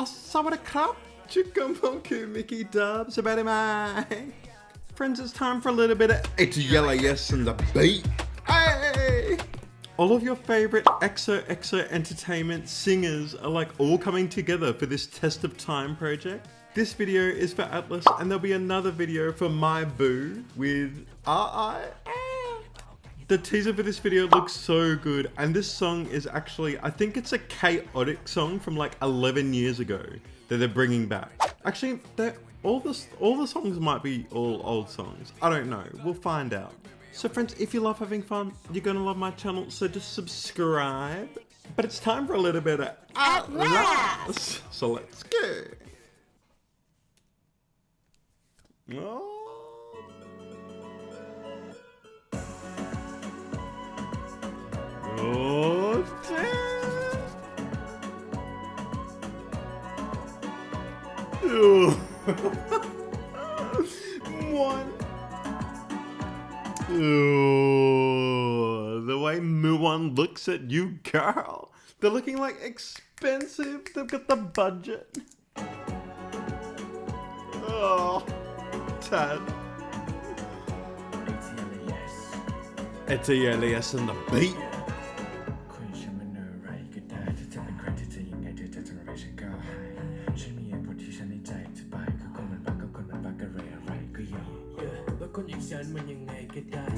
Ah, crap. Chicken pumpkin Mickey Dubs about my friends. It's time for a little bit of it's yellow yes and the beat. Hey! All of your favorite EXO EXO Entertainment singers are like all coming together for this test of time project. This video is for Atlas and there'll be another video for my boo with RI. The teaser for this video looks so good, and this song is actually, I think it's a chaotic song from like 11 years ago that they're bringing back. Actually, all the all the songs might be all old songs. I don't know. We'll find out. So friends, if you love having fun, you're gonna love my channel. So just subscribe. But it's time for a little bit of Atlas. So let's go. Oh, One. Ooh, the way Muon looks at you, girl. They're looking like expensive. They've got the budget. Oh, Tad. It's a Elias and the beat.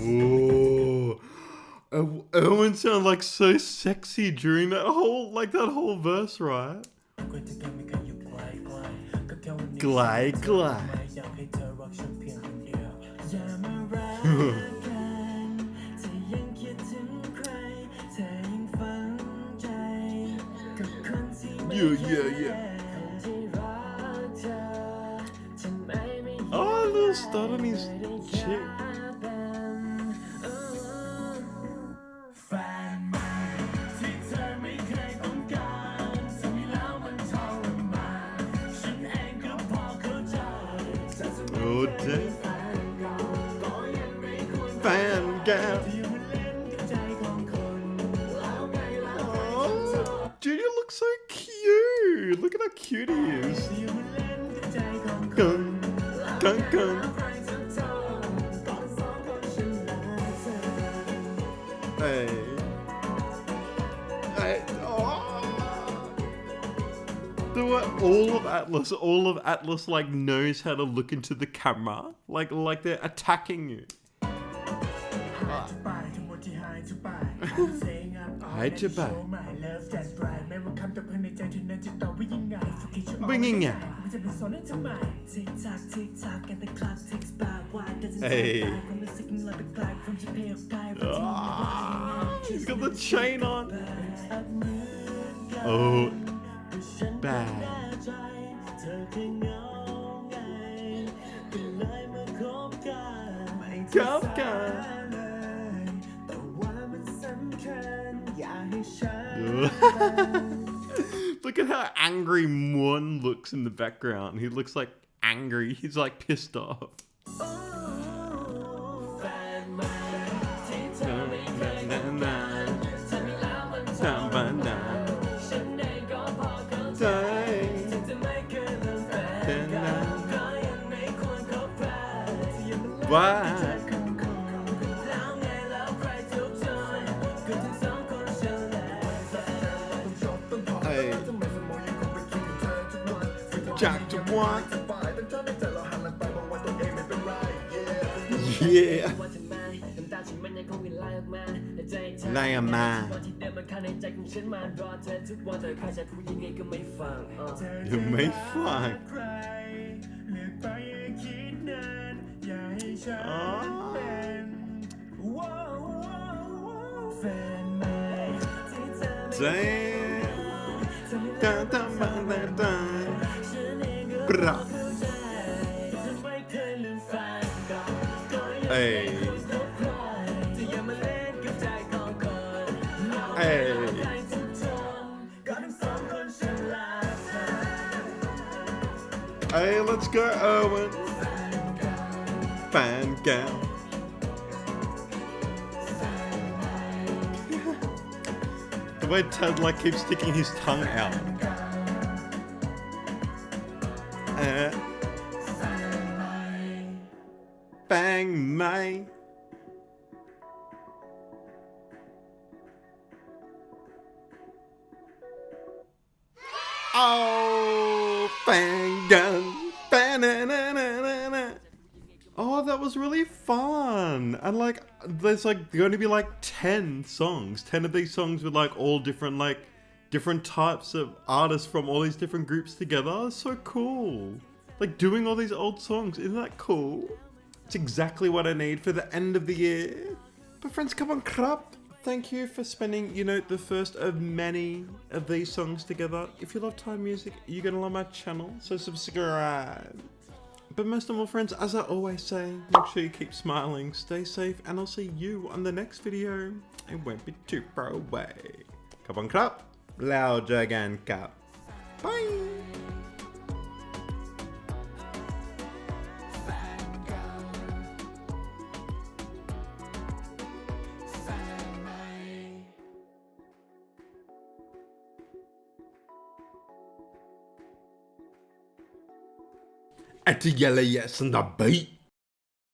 Ooh. Erwin sounded like so sexy during that whole like that whole verse, right? Glide, glide. yeah, yeah, yeah. His chick. Oh. Fan girl. Oh, Junior looks so cute. Look at how cute he is. Gun, gun, gun. Hey. Hey. Oh. The way all of Atlas, all of Atlas like knows how to look into the camera, like like they're attacking you. Hi, Jabai. เป็นยั งไง Hey. Ah, he's got the chain on. Oh, bad. Kafka. Look at how angry Moon looks in the background. He looks like angry. He's like pissed off. Why? จากจังหวะเย่ไล่มา ยังไม่ฟังอ๋อ Damn. Bra. Hey. Hey. Hey, let's go, Owen. Fan gal. The way Ted like keeps sticking his tongue out. Bang May. Oh, bang gun. Ba-na-na-na-na-na. Oh, that was really fun. And like, there's like going to be like 10 songs. 10 of these songs with like all different, like, different types of artists from all these different groups together. It's so cool. Like, doing all these old songs. Isn't that cool? It's exactly what I need for the end of the year. But friends, come on, crap. Thank you for spending, you know, the first of many of these songs together. If you love Thai music, you're gonna love my channel, so subscribe. But most of all, friends, as I always say, make sure you keep smiling, stay safe, and I'll see you on the next video. It won't be too far away. Come on, crap. Lao Jagan Cup. Bye. At the yellow yes and the beat.